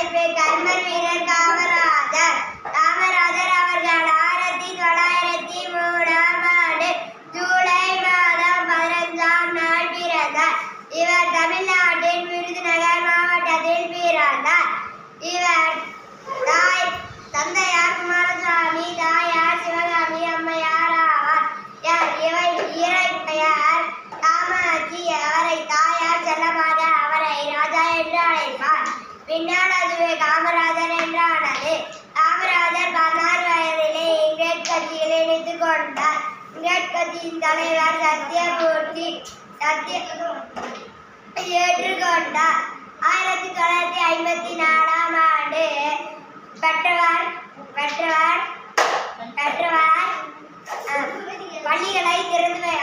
Alfred Alman Mirror Tower பின்னால் அதுவே காமராஜர் என்றானது. காமராஜர் பதினாறு வயதிலே இங்கிலேட் கட்சியில் இணைத்து கொண்டார். இங்கிலேட் கட்சியின் தலைவர் சத்யமூர்த்தி சத்ய ஏற்றுக்கொண்டார். ஆயிரத்தி தொள்ளாயிரத்தி ஐம்பத்தி நாலாம் ஆண்டு பெற்றவர் பெற்றவர் பெற்றவர் பள்ளிகளை திறந்து